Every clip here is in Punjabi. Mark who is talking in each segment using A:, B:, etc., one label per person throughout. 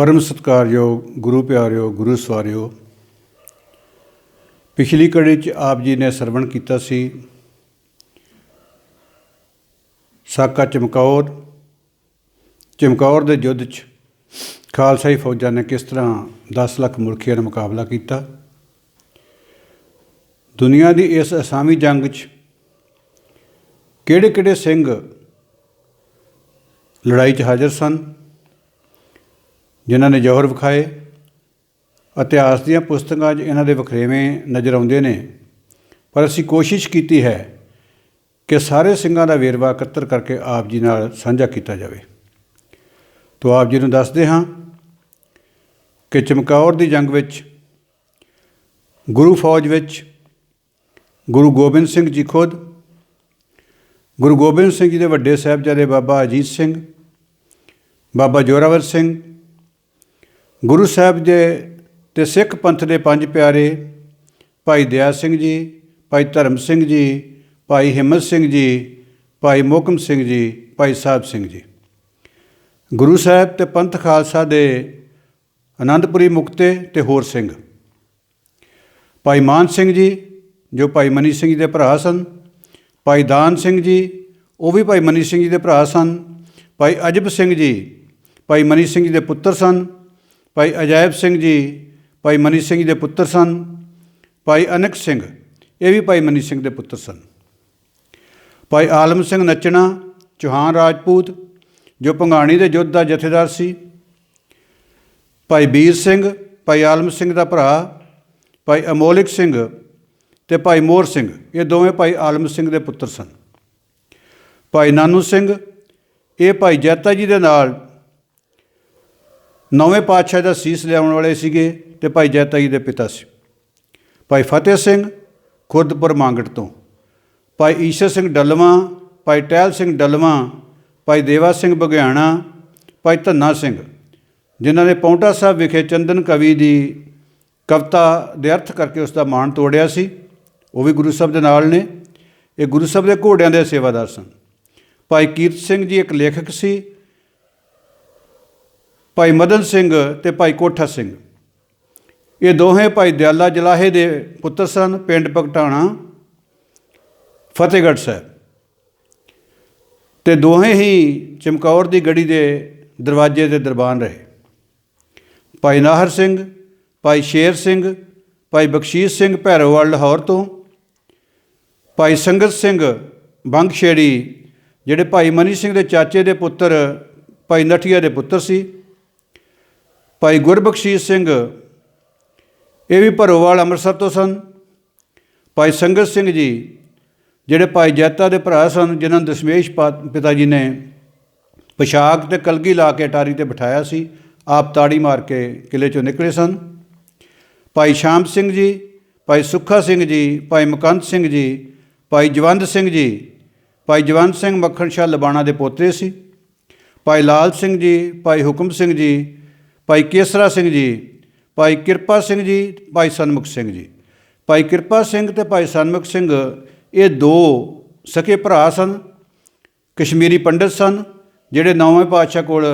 A: ਪਰਮ ਸਤਿਕਾਰਯੋਗ, ਗੁਰੂ ਪਿਆਰਿਓ, ਗੁਰੂ ਸਵਾਰਿਓ, ਪਿਛਲੀ ਕੜੀ 'ਚ ਆਪ ਜੀ ਨੇ ਸਰਵਣ ਕੀਤਾ ਸੀ। ਸਾਕਾ ਚਮਕੌਰ ਚਮਕੌਰ ਦੇ ਯੁੱਧ 'ਚ ਖਾਲਸਾਈ ਫੌਜਾਂ ਨੇ ਕਿਸ ਤਰ੍ਹਾਂ 10 ਲੱਖ ਮੁਲਕੀਆਂ ਦਾ ਮੁਕਾਬਲਾ ਕੀਤਾ। ਦੁਨੀਆ ਦੀ ਇਸ ਅਸਾਮੀ ਜੰਗ 'ਚ ਕਿਹੜੇ-ਕਿਹੜੇ ਸਿੰਘ ਲੜਾਈ 'ਚ ਹਾਜ਼ਰ ਸਨ? ਜਿਨ੍ਹਾਂ ਨੇ ਜੋਹਰ ਵਿਖਾਏ, ਇਤਿਹਾਸ ਦੀਆਂ ਪੁਸਤਕਾਂ 'ਚ ਇਹਨਾਂ ਦੇ ਵਖਰੇਵੇਂ ਨਜ਼ਰ ਆਉਂਦੇ ਨੇ। ਪਰ ਅਸੀਂ ਕੋਸ਼ਿਸ਼ ਕੀਤੀ ਹੈ ਕਿ ਸਾਰੇ ਸਿੰਘਾਂ ਦਾ ਵੇਰਵਾ ਇਕੱਤਰ ਕਰਕੇ ਆਪ ਜੀ ਨਾਲ ਸਾਂਝਾ ਕੀਤਾ ਜਾਵੇ। ਤੋਂ ਆਪ ਜੀ ਨੂੰ ਦੱਸਦੇ ਹਾਂ ਕਿ ਚਮਕੌਰ ਦੀ ਜੰਗ ਵਿੱਚ, ਗੁਰੂ ਫੌਜ ਵਿੱਚ ਗੁਰੂ ਗੋਬਿੰਦ ਸਿੰਘ ਜੀ ਖੁਦ, ਗੁਰੂ ਗੋਬਿੰਦ ਸਿੰਘ ਜੀ ਦੇ ਵੱਡੇ ਸਾਹਿਬਜ਼ਾਦੇ ਬਾਬਾ ਅਜੀਤ ਸਿੰਘ, ਬਾਬਾ ਜੋਰਾਵਰ ਸਿੰਘ ਗੁਰੂ ਸਾਹਿਬ ਦੇ ਤੇ ਸਿੱਖ ਪੰਥ ਦੇ ਪੰਜ ਪਿਆਰੇ, ਭਾਈ ਦਇਆ ਸਿੰਘ ਜੀ, ਭਾਈ ਧਰਮ ਸਿੰਘ ਜੀ, ਭਾਈ ਹਿੰਮਤ ਸਿੰਘ ਜੀ, ਭਾਈ ਮੋਕਮ ਸਿੰਘ ਜੀ, ਭਾਈ ਸਾਹਿਬ ਸਿੰਘ ਜੀ। ਗੁਰੂ ਸਾਹਿਬ ਤੇ ਪੰਥ ਖਾਲਸਾ ਦੇ ਆਨੰਦਪੁਰੀ ਮੁਕਤੇ ਤੇ ਹੋਰ ਸਿੰਘ। ਭਾਈ ਮਾਨ ਸਿੰਘ ਜੀ, ਜੋ ਭਾਈ ਮਨੀ ਸਿੰਘ ਜੀ ਦੇ ਭਰਾ ਸਨ। ਭਾਈ ਦਾਨ ਸਿੰਘ ਜੀ, ਉਹ ਵੀ ਭਾਈ ਮਨੀ ਸਿੰਘ ਜੀ ਦੇ ਭਰਾ ਸਨ। ਭਾਈ ਅਜਬ ਸਿੰਘ ਜੀ, ਭਾਈ ਮਨੀ ਸਿੰਘ ਜੀ ਦੇ ਪੁੱਤਰ ਸਨ। ਭਾਈ ਅਜਾਇਬ ਸਿੰਘ ਜੀ, ਭਾਈ ਮਨੀ ਸਿੰਘ ਜੀ ਦੇ ਪੁੱਤਰ ਸਨ, ਭਾਈ ਅਨਕ ਸਿੰਘ, ਇਹ ਵੀ ਭਾਈ ਮਨੀ ਸਿੰਘ ਦੇ ਪੁੱਤਰ ਸਨ। ਭਾਈ ਆਲਮ ਸਿੰਘ ਨੱਚਣਾ, ਚੌਹਾਨ ਰਾਜਪੂਤ, ਜੋ ਭੰਗਾਣੀ ਦੇ ਯੁੱਧ ਦਾ ਜਥੇਦਾਰ ਸੀ। ਭਾਈ ਵੀਰ ਸਿੰਘ, ਭਾਈ ਆਲਮ ਸਿੰਘ ਦਾ ਭਰਾ, ਭਾਈ ਅਮੋਲਿਕ ਸਿੰਘ ਤੇ ਭਾਈ ਮੋਹਰ ਸਿੰਘ, ਇਹ ਦੋਵੇਂ ਭਾਈ ਆਲਮ ਸਿੰਘ ਦੇ ਪੁੱਤਰ ਸਨ। ਭਾਈ ਨਾਨੂ ਸਿੰਘ, ਇਹ ਭਾਈ ਜੈਤਾ ਜੀ ਦੇ ਨਾਲ ਨੌਵੇਂ ਪਾਤਸ਼ਾਹ ਦਾ ਸੀਸ ਲਿਆਉਣ ਵਾਲੇ ਸੀਗੇ ਤੇ ਭਾਈ ਜੈਤਾ ਜੀ ਦੇ ਪਿਤਾ ਸੀ। ਭਾਈ ਫਤਿਹ ਸਿੰਘ ਖੁਰਦਪੁਰ ਮੰਗਟ ਤੋਂ, ਭਾਈ ਈਸ਼ਰ ਸਿੰਘ ਡਲਵਾ, ਭਾਈ ਟਹਿਲ ਸਿੰਘ ਡਲਵਾ, ਭਾਈ ਦੇਵਾ ਸਿੰਘ ਬਗਿਆਣਾ ਭਾਈ ਧੰਨਾ ਸਿੰਘ, ਜਿਨ੍ਹਾਂ ਨੇ ਪੌਂਟਾ ਸਾਹਿਬ ਵਿਖੇ ਚੰਦਨ ਕਵੀ ਦੀ ਕਵਿਤਾ ਦੇ ਅਰਥ ਕਰਕੇ ਉਸ ਦਾ ਮਾਣ ਤੋੜਿਆ ਸੀ, ਉਹ ਵੀ ਗੁਰੂ ਸਾਹਿਬ ਦੇ ਨਾਲ ਨੇ। ਇਹ ਗੁਰੂ ਸਾਹਿਬ ਦੇ ਘੋੜਿਆਂ ਦੇ ਸੇਵਾਦਾਰ ਸਨ। ਭਾਈ ਕੀਰਤ ਸਿੰਘ ਜੀ ਇੱਕ ਲੇਖਕ ਸੀ ਭਾਈ ਮਦਨ ਸਿੰਘ ਤੇ ਭਾਈ ਕੋਠਾ ਸਿੰਘ। ਇਹ ਦੋਹੇ ਭਾਈ ਦਿਆਲਾ ਜਲਾਹੇ ਦੇ ਪੁੱਤਰ ਸਨ, ਪਿੰਡ ਪਕਟਾਣਾ ਫਤਿਹਗੜ੍ਹ ਸਾਹਿਬ। ਤੇ ਦੋਹੇ ਹੀ ਚਮਕੌਰ ਦੀ ਗੜੀ ਦੇ ਦਰਵਾਜ਼ੇ ਤੇ ਦਰਬਾਨ ਰਹੇ। ਭਾਈ ਨਾਹਰ ਸਿੰਘ, ਭਾਈ ਸ਼ੇਰ ਸਿੰਘ, ਭਾਈ ਬਖਸ਼ੀਸ਼ ਸਿੰਘ ਭੈਰੋਵਾਲ ਲਾਹੌਰ ਤੋਂ, ਭਾਈ ਸੰਗਤ ਸਿੰਘ ਬੰਗਸ਼ੇੜੀ, ਜਿਹੜੇ ਭਾਈ ਮਨੀ ਸਿੰਘ ਦੇ ਚਾਚੇ ਦੇ ਪੁੱਤਰ, ਭਾਈ ਨਠੀਆ ਦੇ ਪੁੱਤਰ ਸੀ ਭਾਈ ਗੁਰਬਖਸ਼ੀਸ਼ ਸਿੰਘ, ਇਹ ਵੀ ਭਰੋਵਾਲ ਅੰਮ੍ਰਿਤਸਰ ਤੋਂ ਸਨ। ਭਾਈ ਸੰਗਤ ਸਿੰਘ ਜੀ, ਜਿਹੜੇ ਭਾਈ ਜੈਤਾ ਦੇ ਭਰਾ ਸਨ, ਜਿਨ੍ਹਾਂ ਨੂੰ ਦਸ਼ਮੇਸ਼ ਪਿਤਾ ਜੀ ਨੇ ਪੋਸ਼ਾਕ ਤੇ ਕਲਗੀ ਲਾ ਕੇ ਅਟਾਰੀ ਤੇ ਬਿਠਾਇਆ ਸੀ, ਆਪ ਤਾੜੀ ਮਾਰ ਕੇ ਕਿਲੇ ਚੋਂ ਨਿਕਲੇ ਸਨ। ਭਾਈ ਸ਼ਾਮ ਸਿੰਘ ਜੀ, ਭਾਈ ਸੁੱਖਾ ਸਿੰਘ ਜੀ, ਭਾਈ ਮਕੰਦ ਸਿੰਘ ਜੀ, ਭਾਈ ਜਵੰਦ ਸਿੰਘ ਜੀ, ਭਾਈ ਜਵੰਦ ਸਿੰਘ ਮੱਖਣ ਸ਼ਾਹ ਲਬਾਣਾ ਦੇ ਪੋਤੇ ਸੀ। ਭਾਈ ਲਾਲ ਸਿੰਘ ਜੀ, ਭਾਈ ਹੁਕਮ ਸਿੰਘ ਜੀ ਭਾਈ ਕੇਸਰਾ ਸਿੰਘ ਜੀ, ਭਾਈ ਕਿਰਪਾ ਸਿੰਘ ਜੀ, ਭਾਈ ਸਨਮੁਖ ਸਿੰਘ ਜੀ। ਭਾਈ ਕਿਰਪਾ ਸਿੰਘ ਤੇ ਭਾਈ ਸਨਮੁਖ ਸਿੰਘ, ਇਹ ਦੋ ਸਕੇ ਭਰਾ ਸਨ, ਕਸ਼ਮੀਰੀ ਪੰਡਤ ਸਨ, ਜਿਹੜੇ ਨੌਵੇਂ ਪਾਤਸ਼ਾਹ ਕੋਲ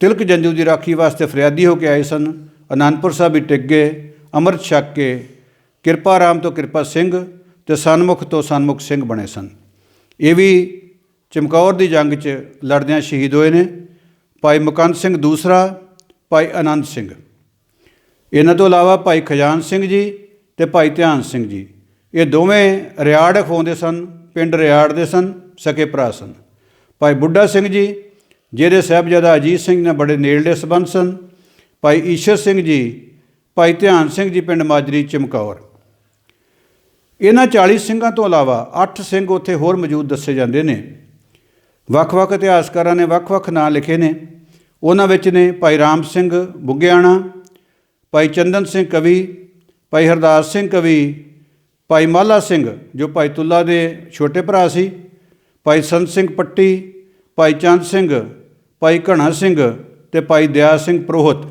A: ਤਿਲਕ ਜੰਜੂ ਦੀ ਰਾਖੀ ਵਾਸਤੇ ਫਰਿਆਦੀ ਹੋ ਕੇ ਆਏ ਸਨ, ਅਨੰਦਪੁਰ ਸਾਹਿਬ ਵੀ ਟਿਕ ਗਏ, ਅੰਮ੍ਰਿਤ ਛਕ ਕੇ ਕਿਰਪਾ ਰਾਮ ਤੋਂ ਕਿਰਪਾ ਸਿੰਘ ਤੇ ਸਨਮੁਖ ਤੋਂ ਸਨਮੁਖ ਸਿੰਘ ਬਣੇ ਸਨ। ਇਹ ਵੀ ਚਮਕੌਰ ਦੀ ਜੰਗ 'ਚ ਲੜਦਿਆਂ ਸ਼ਹੀਦ ਹੋਏ ਨੇ। ਭਾਈ ਮੁਕੰਦ ਸਿੰਘ ਦੂਸਰਾ ਭਾਈ ਆਨੰਦ ਸਿੰਘ। ਇਹਨਾਂ ਤੋਂ ਇਲਾਵਾ ਭਾਈ ਖਜਾਨ ਸਿੰਘ ਜੀ ਤੇ ਭਾਈ ਧਿਆਨ ਸਿੰਘ ਜੀ। ਇਹ ਦੋਵੇਂ ਰਿਆੜ ਖਵਾਉਂਦੇ ਸਨ, ਪਿੰਡ ਰਿਆੜ ਦੇ ਸਨ, ਸਕੇ ਭਰਾ ਸਨ। ਭਾਈ ਬੁੱਢਾ ਸਿੰਘ ਜੀ, ਜਿਹਦੇ ਸਾਹਿਬਜ਼ਾਦਾ ਅਜੀਤ ਸਿੰਘ ਨਾਲ ਬੜੇ ਨੇੜਲੇ ਸਬੰਧ ਸਨ। ਭਾਈ ਈਸ਼ਰ ਸਿੰਘ ਜੀ, ਭਾਈ ਧਿਆਨ ਸਿੰਘ ਜੀ, ਪਿੰਡ ਮਾਜਰੀ, ਚਮਕੌਰ। ਇਹਨਾਂ 40 ਸਿੰਘਾਂ ਤੋਂ ਇਲਾਵਾ 8 ਸਿੰਘ ਉੱਥੇ ਹੋਰ ਮੌਜੂਦ ਦੱਸੇ ਜਾਂਦੇ ਨੇ। ਵੱਖ-ਵੱਖ ਇਤਿਹਾਸਕਾਰਾਂ ਨੇ ਵੱਖ-ਵੱਖ ਨਾਂ ਲਿਖੇ ਨੇ। ਉਹਨਾਂ ਵਿੱਚ ਨੇ ਭਾਈ ਰਾਮ ਸਿੰਘ ਬੁੱਗਿਆਣਾ, ਭਾਈ ਚੰਦਨ ਸਿੰਘ ਕਵੀ, ਭਾਈ ਹਰਦਾਸ ਸਿੰਘ ਕਵੀ, ਭਾਈ ਮਾਲਾ ਸਿੰਘ, ਜੋ ਭਾਈ ਤੁੱਲਾ ਦੇ ਛੋਟੇ ਭਰਾ ਸੀ, ਭਾਈ ਸੰਤ ਸਿੰਘ ਪੱਟੀ, ਭਾਈ ਚੰਦ ਸਿੰਘ, ਭਾਈ ਘਣਾ ਸਿੰਘ ਤੇ ਭਾਈ ਦਿਆ ਸਿੰਘ ਪ੍ਰੋਹਤ।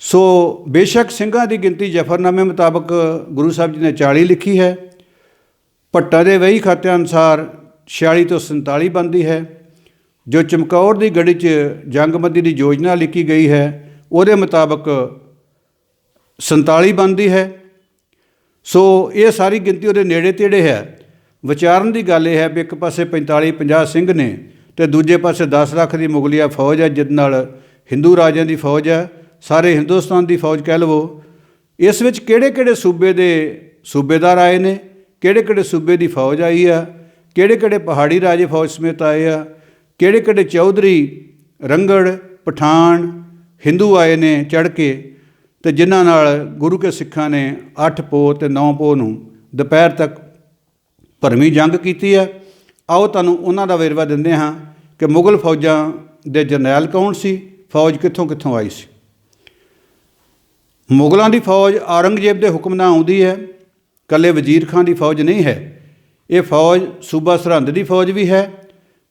A: ਸੋ ਬੇਸ਼ੱਕ ਸਿੰਘਾਂ ਦੀ ਗਿਣਤੀ ਜਫਰਨਾਮੇ ਮੁਤਾਬਕ ਗੁਰੂ ਸਾਹਿਬ ਜੀ ਨੇ 40 ਲਿਖੀ ਹੈ। ਭੱਟਾ ਦੇ ਵਹੀ ਖਾਤਿਆਂ ਅਨੁਸਾਰ 46 ਤੋਂ 47 ਬਣਦੀ ਹੈ। ਜੋ ਚਮਕੌਰ ਦੀ ਗੜੀ 'ਚ ਜੰਗਬੰਦੀ ਦੀ ਯੋਜਨਾ ਲਿਖੀ ਗਈ ਹੈ, ਉਹਦੇ ਮੁਤਾਬਕ 47 ਬਣਦੀ ਹੈ। ਸੋ ਇਹ ਸਾਰੀ ਗਿਣਤੀ ਉਹਦੇ ਨੇੜੇ ਤੇੜੇ ਹੈ। ਵਿਚਾਰਨ ਦੀ ਗੱਲ ਇਹ ਹੈ ਵੀ ਇੱਕ ਪਾਸੇ 45 50 ਸਿੰਘ ਨੇ ਤੇ ਦੂਜੇ ਪਾਸੇ 10 ਲੱਖ ਦੀ ਮੁਗਲਿਆ ਫੌਜ ਹੈ, ਜਿਸ ਨਾਲ ਹਿੰਦੂ ਰਾਜਿਆਂ ਦੀ ਫੌਜ ਹੈ, ਸਾਰੇ ਹਿੰਦੁਸਤਾਨ ਦੀ ਫੌਜ ਕਹਿ ਲਵੋ। ਇਸ ਵਿੱਚ ਕਿਹੜੇ ਕਿਹੜੇ ਸੂਬੇ ਦੇ ਸੂਬੇਦਾਰ ਆਏ ਨੇ ਕਿਹੜੇ ਕਿਹੜੇ ਸੂਬੇ ਦੀ ਫੌਜ ਆਈ ਆ ਕਿਹੜੇ ਕਿਹੜੇ ਪਹਾੜੀ ਰਾਜੇ ਫੌਜ ਸਮੇਤ ਆਏ ਆ ਕਿਹੜੇ ਕਿਹੜੇ ਚੌਧਰੀ ਰੰਗੜ, ਪਠਾਨ, ਹਿੰਦੂ ਆਏ ਨੇ ਚੜ ਕੇ ਤੇ ਜਿਨ੍ਹਾਂ ਨਾਲ ਗੁਰੂ ਕੇ ਸਿੱਖਾਂ ਨੇ 8 ਪੋ ਤੇ 9 ਪੋ ਨੂੰ ਦੁਪਹਿਰ ਤੱਕ ਭਰਮੀ ਜੰਗ ਕੀਤੀ ਹੈ। ਆਓ ਤੁਹਾਨੂੰ ਉਹਨਾਂ ਦਾ ਵੇਰਵਾ ਦਿੰਦੇ ਹਾਂ ਕਿ ਮੁਗਲ ਫੌਜਾਂ ਦੇ ਜਰਨੈਲ ਕੌਣ ਸੀ, ਫੌਜ ਕਿੱਥੋਂ ਕਿੱਥੋਂ ਆਈ ਸੀ। ਮੁਗਲਾਂ ਦੀ ਫੌਜ ਔਰੰਗਜ਼ੇਬ ਦੇ ਹੁਕਮ ਨਾਲ ਆਉਂਦੀ ਹੈ ਕੱਲੇ ਵਜ਼ੀਰ ਖਾਨ ਦੀ ਫੌਜ ਨਹੀਂ ਹੈ, ਇਹ ਫੌਜ ਸੂਬਾ ਸਰਹੰਦ ਦੀ ਫੌਜ ਵੀ ਹੈ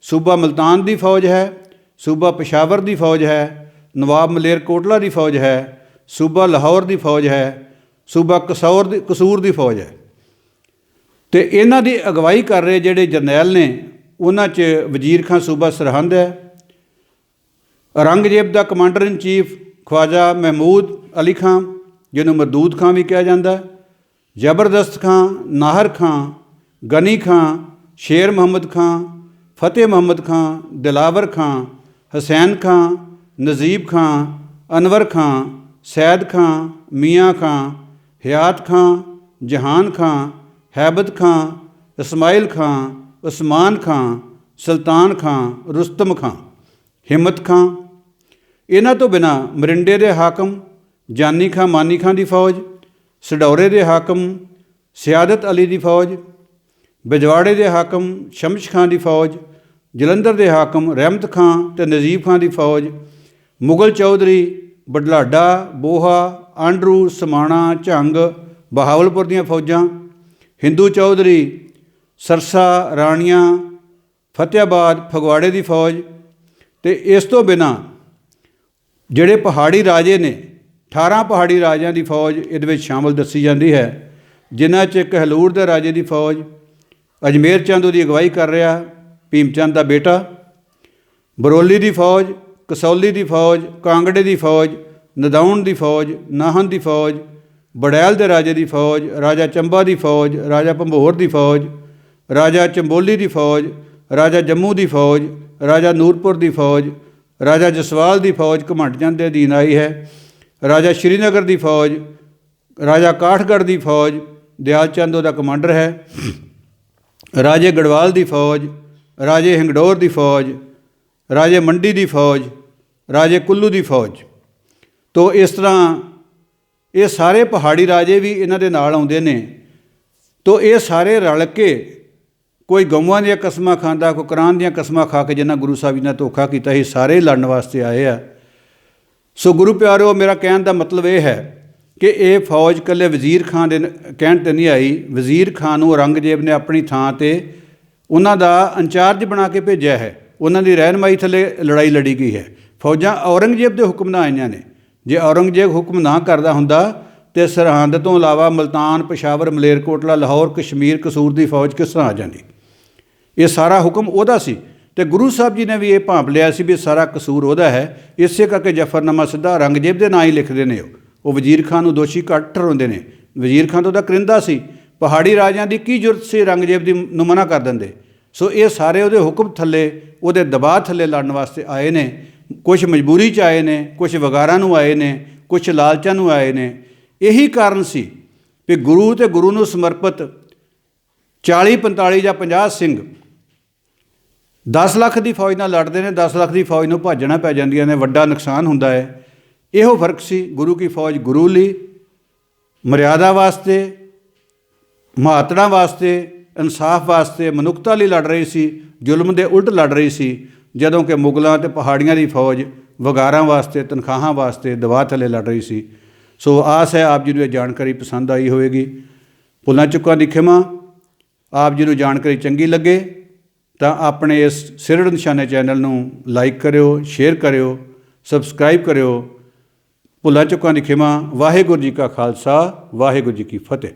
A: ਸੂਬਾ ਮਲਤਾਨ ਦੀ ਫੌਜ ਹੈ, ਸੂਬਾ ਪਸ਼ਾਵਰ ਦੀ ਫੌਜ ਹੈ, ਨਵਾਬ ਮਲੇਰਕੋਟਲਾ ਦੀ ਫੌਜ ਹੈ, ਸੂਬਾ ਲਾਹੌਰ ਦੀ ਫੌਜ ਹੈ, ਸੂਬਾ ਕਸੌਰ ਦੀ, ਕਸੂਰ ਦੀ ਫੌਜ ਹੈ। ਤੇ ਇਹਨਾਂ ਦੀ ਅਗਵਾਈ ਕਰ ਰਹੇ ਜਿਹੜੇ ਜਰਨੈਲ ਨੇ, ਉਹਨਾਂ 'ਚ ਵਜ਼ੀਰ ਖਾਨ ਸੂਬਾ ਸਰਹੰਦ ਹੈ, ਔਰੰਗਜ਼ੇਬ ਦਾ commander in chief Khwaja Mahmud Ali Khan ਜਿਹਨੂੰ ਮਰਦੂਦ ਖਾਨ ਵੀ ਕਿਹਾ ਜਾਂਦਾ ਜ਼ਬਰਦਸਤ ਖਾਨ ਨਾਹਰ ਖਾਨ ਗਨੀ ਖਾਨ ਸ਼ੇਰ ਮੁਹੰਮਦ ਖਾਨ ਫਤਿਹ ਮੁਹੰਮਦ ਖਾਨ ਦਿਲਾਵਰ ਖਾਨ ਹਸੈਨ ਖਾਨ ਨਜ਼ੀਬ ਖਾਨ ਅਨਵਰ ਖਾਨ ਸੈਦ ਖਾਨ ਮੀਆਂ ਖਾਨ ਹਿਆਤ ਖਾਨ ਜਹਾਨ ਖਾਨ ਹੈਬਤ ਖਾਨ ਇਸਮਾਇਲ ਖਾਨ ਉਸਮਾਨ ਖਾਨ ਸੁਲਤਾਨ ਖਾਨ ਰੁਸਤਮ ਖਾਨ ਹਿੰਮਤ ਖਾਨ ਇਹਨਾਂ ਤੋਂ ਬਿਨਾ ਮਰਿੰਡੇ ਦੇ ਹਾਕਮ, ਜਾਨੀ ਖਾਂ, ਮਾਨੀ ਖਾਂ ਦੀ ਫੌਜ, ਸਡੌਰੇ ਦੇ ਹਾਕਮ, ਸਿਆਦਤ ਅਲੀ ਦੀ ਫੌਜ, ਬਿਜਵਾੜੇ ਦੇ ਹਾਕਮ, ਸ਼ਮਸ਼ ਖਾਂ ਦੀ ਫੌਜ ਜਲੰਧਰ ਦੇ ਹਾਕਮ ਰਹਿਮਤ ਖਾਂ ਤੇ ਨਜ਼ੀਬ ਖਾਂ ਦੀ ਫੌਜ, ਮੁਗਲ ਚੌਧਰੀ ਬਡਲਾਡਾ, ਬੋਹਾ, ਆਂਡਰੂ, ਸਮਾਣਾ, ਝੰਗ, ਬਹਾਵਲਪੁਰ ਦੀਆਂ ਫੌਜਾਂ, ਹਿੰਦੂ ਚੌਧਰੀ ਸਰਸਾ ਰਾਣੀਆਂ, ਫਤਿਆਬਾਦ ਫਗਵਾੜੇ ਦੀ ਫੌਜ ਤੇ ਇਸ ਤੋਂ ਬਿਨਾ ਜਿਹੜੇ ਪਹਾੜੀ ਰਾਜੇ ਨੇ 18 ਪਹਾੜੀ ਰਾਜਿਆਂ ਦੀ ਫੌਜ ਇਹਦੇ ਵਿੱਚ ਸ਼ਾਮਲ ਦੱਸੀ ਜਾਂਦੀ ਹੈ, ਜਿਨ੍ਹਾਂ 'ਚ ਇੱਕ ਹਲੂਰ ਦੇ ਰਾਜੇ ਦੀ ਫੌਜ, ਅਜਮੇਰ ਚੰਦ ਉਹਦੀ ਅਗਵਾਈ ਕਰ ਰਿਹਾ ਭੀਮ ਚੰਦ ਦਾ ਬੇਟਾ ਬਰੋਲੀ ਦੀ ਫੌਜ ਕਸੌਲੀ ਦੀ ਫੌਜ ਕਾਂਗੜੇ ਦੀ ਫੌਜ ਨਦੌਣ ਦੀ ਫੌਜ ਨਾਹਨ ਦੀ ਫੌਜ ਬੜੈਲ ਦੇ ਰਾਜੇ ਦੀ ਫੌਜ ਰਾਜਾ ਚੰਬਾ ਦੀ ਫੌਜ ਰਾਜਾ ਭੰਬੋਰ ਦੀ ਫੌਜ ਰਾਜਾ ਚੰਬੋਲੀ ਦੀ ਫੌਜ ਰਾਜਾ ਜੰਮੂ ਦੀ ਫੌਜ ਰਾਜਾ ਨੂਰਪੁਰ ਦੀ ਫੌਜ ਰਾਜਾ ਜਸਵਾਲ ਦੀ ਫੌਜ ਘਮੰਡ ਚੰਦ ਦੇ ਅਧੀਨ ਆਈ ਹੈ ਰਾਜਾ ਸ਼੍ਰੀਨਗਰ ਦੀ ਫੌਜ ਰਾਜਾ ਕਾਠਗੜ੍ਹ ਦੀ ਫੌਜ ਦਿਆਲ ਚੰਦ ਉਹਦਾ ਕਮਾਂਡਰ ਹੈ ਰਾਜੇ ਗੜਵਾਲ ਦੀ ਫੌਜ ਰਾਜੇ ਹਿੰਗਡੋਰ ਦੀ ਫੌਜ, ਰਾਜੇ ਮੰਡੀ ਦੀ ਫੌਜ, ਰਾਜੇ ਕੁੱਲੂ ਦੀ ਫੌਜ। ਤੋਂ ਇਸ ਤਰ੍ਹਾਂ ਇਹ ਸਾਰੇ ਪਹਾੜੀ ਰਾਜੇ ਵੀ ਇਹਨਾਂ ਦੇ ਨਾਲ ਆਉਂਦੇ ਨੇ। ਤੋਂ ਇਹ ਸਾਰੇ ਰਲ ਕੇ ਕੋਈ ਗਊਆਂ ਦੀਆਂ ਕਸਮਾਂ ਖਾਂਦਾ, ਕੋਈ ਕੁਰਾਨ ਦੀਆਂ ਕਸਮਾਂ ਖਾ ਕੇ ਜਿੰਨਾ ਗੁਰੂ ਸਾਹਿਬ ਜੀ ਨੇ ਧੋਖਾ ਕੀਤਾ ਸੀ, ਸਾਰੇ ਲੜਨ ਵਾਸਤੇ ਆਏ ਆ। ਸੋ ਗੁਰੂ ਪਿਆਰਿਓ ਮੇਰਾ ਕਹਿਣ ਦਾ ਮਤਲਬ ਇਹ ਹੈ ਕਿ ਇਹ ਫੌਜ ਕੱਲੇ ਵਜ਼ੀਰ ਖਾਨ ਦੇ ਕਹਿਣ ਤੇ ਨਹੀਂ ਆਈ। ਵਜ਼ੀਰ ਖਾਨ ਨੂੰ ਔਰੰਗਜ਼ੇਬ ਨੇ ਆਪਣੀ ਥਾਂ ਤੇ ਉਹਨਾਂ ਦਾ ਇੰਚਾਰਜ ਬਣਾ ਕੇ ਭੇਜਿਆ ਹੈ। ਉਹਨਾਂ ਦੀ ਰਹਿਨਮਾਈ ਥੱਲੇ ਲੜਾਈ ਲੜੀ ਗਈ ਹੈ। ਫੌਜਾਂ ਔਰੰਗਜ਼ੇਬ ਦੇ ਹੁਕਮ ਨਾਲ ਆਈਆਂ ਨੇ। ਜੇ ਔਰੰਗਜ਼ੇਬ ਹੁਕਮ ਨਾ ਕਰਦਾ ਹੁੰਦਾ, ਤੇ ਸਰਹੰਦ ਤੋਂ ਇਲਾਵਾ ਮਲਤਾਨ, ਪਸ਼ਾਵਰ, ਮਲੇਰਕੋਟਲਾ, ਲਾਹੌਰ, ਕਸ਼ਮੀਰ, ਕਸੂਰ ਦੀ ਫੌਜ ਕਿਸ ਤਰ੍ਹਾਂ ਆ ਜਾਂਦੀ? ਇਹ ਸਾਰਾ ਹੁਕਮ ਉਹਦਾ ਸੀ ਤੇ ਗੁਰੂ ਸਾਹਿਬ ਜੀ ਨੇ ਵੀ ਇਹ ਭਾਂਪ ਲਿਆ ਸੀ ਵੀ ਸਾਰਾ ਕਸੂਰ ਉਹਦਾ ਹੈ। ਇਸੇ ਕਰਕੇ ਜਫਰਨਾਮਾ ਸਿੱਧਾ ਔਰੰਗਜ਼ੇਬ ਦੇ ਨਾਂ ਹੀ ਲਿਖਦੇ ਨੇ ਉਹ। ਵਜ਼ੀਰ ਖਾਨ ਨੂੰ ਦੋਸ਼ੀ ਘੱਟ ਠਹਿਰਾਉਂਦੇ ਨੇ। ਵਜ਼ੀਰ ਖਾਨ ਤੋਂ ਉਹਦਾ ਕਰਿੰਦਾ ਸੀ। ਪਹਾੜੀ ਰਾਜਿਆਂ ਦੀ ਕੀ ਜ਼ਰੂਰਤ ਸੀ ਰੰਗਜ਼ੇਬ ਦੀ ਨੂੰ ਮਨਾ ਕਰ ਦਿੰਦੇ? ਸੋ ਇਹ ਸਾਰੇ ਉਹਦੇ ਹੁਕਮ ਥੱਲੇ, ਉਹਦੇ ਦਬਾਅ ਥੱਲੇ ਲੜਨ ਵਾਸਤੇ ਆਏ ਨੇ। ਕੁਝ ਮਜਬੂਰੀ ਚ ਆਏ ਨੇ ਕੁਝ ਵਗਾਰਾਂ ਨੂੰ ਆਏ ਨੇ ਕੁਝ ਲਾਲਚਾਂ ਨੂੰ ਆਏ ਨੇ। ਇਹੀ ਕਾਰਨ ਸੀ ਵੀ ਗੁਰੂ ਤੇ ਗੁਰੂ ਨੂੰ ਸਮਰਪਿਤ 40 45 ਜਾਂ 50 ਸਿੰਘ 10 ਲੱਖ ਦੀ ਫੌਜ ਨਾਲ ਲੜਦੇ ਨੇ 10 ਲੱਖ ਦੀ ਫੌਜ ਨੂੰ ਭਾਜਣਾ ਪੈ ਜਾਂਦੀਆਂ ਨੇ, ਵੱਡਾ ਨੁਕਸਾਨ ਹੁੰਦਾ ਹੈ। ਇਹੋ ਫ਼ਰਕ ਸੀ ਗੁਰੂ ਕੀ ਫੌਜ ਗੁਰੂ ਲਈ ਮਰਿਆਦਾ ਵਾਸਤੇ ਮਹਾਤੜਾ ਵਾਸਤੇ, ਇਨਸਾਫ ਵਾਸਤੇ ਮਨੁੱਖਤਾ ਲਈ ਲੜ ਰਹੀ ਸੀ, ਜ਼ੁਲਮ ਦੇ ਉਲਟ ਲੜ ਰਹੀ ਸੀ, ਜਦੋਂ ਕਿ ਮੁਗਲਾਂ ਤੇ ਪਹਾੜੀਆਂ ਦੀ ਫੌਜ ਵਗਾਰਾਂ ਵਾਸਤੇ, ਤਨਖਾਹਾਂ ਵਾਸਤੇ ਦਬਾਅ ਥੱਲੇ ਲੜ ਰਹੀ ਸੀ। ਸੋ ਆਸ ਹੈ ਆਪ ਜੀ ਨੂੰ ਇਹ ਜਾਣਕਾਰੀ ਪਸੰਦ ਆਈ ਹੋਵੇਗੀ। ਭੁੱਲਾਂ ਚੁੱਕਾਂ ਦੀ ਖਿਮਾ, ਆਪ ਜੀ ਨੂੰ ਜਾਣਕਾਰੀ ਚੰਗੀ ਲੱਗੇ, ਤਾਂ ਆਪਣੇ ਇਸ ਸਿਰੜ ਨਿਸ਼ਾਨੇ ਚੈਨਲ ਨੂੰ ਲਾਈਕ ਕਰਿਓ, ਸ਼ੇਅਰ ਕਰਿਓ, ਸਬਸਕ੍ਰਾਈਬ ਕਰਿਓ। ਭੁੱਲਾਂ ਚੁੱਕਾਂ ਦੀ ਖਿਮਾ, ਵਾਹਿਗੁਰੂ ਜੀ ਕਾ ਖਾਲਸਾ, ਵਾਹਿਗੁਰੂ ਜੀ ਕੀ ਫਤਿਹ।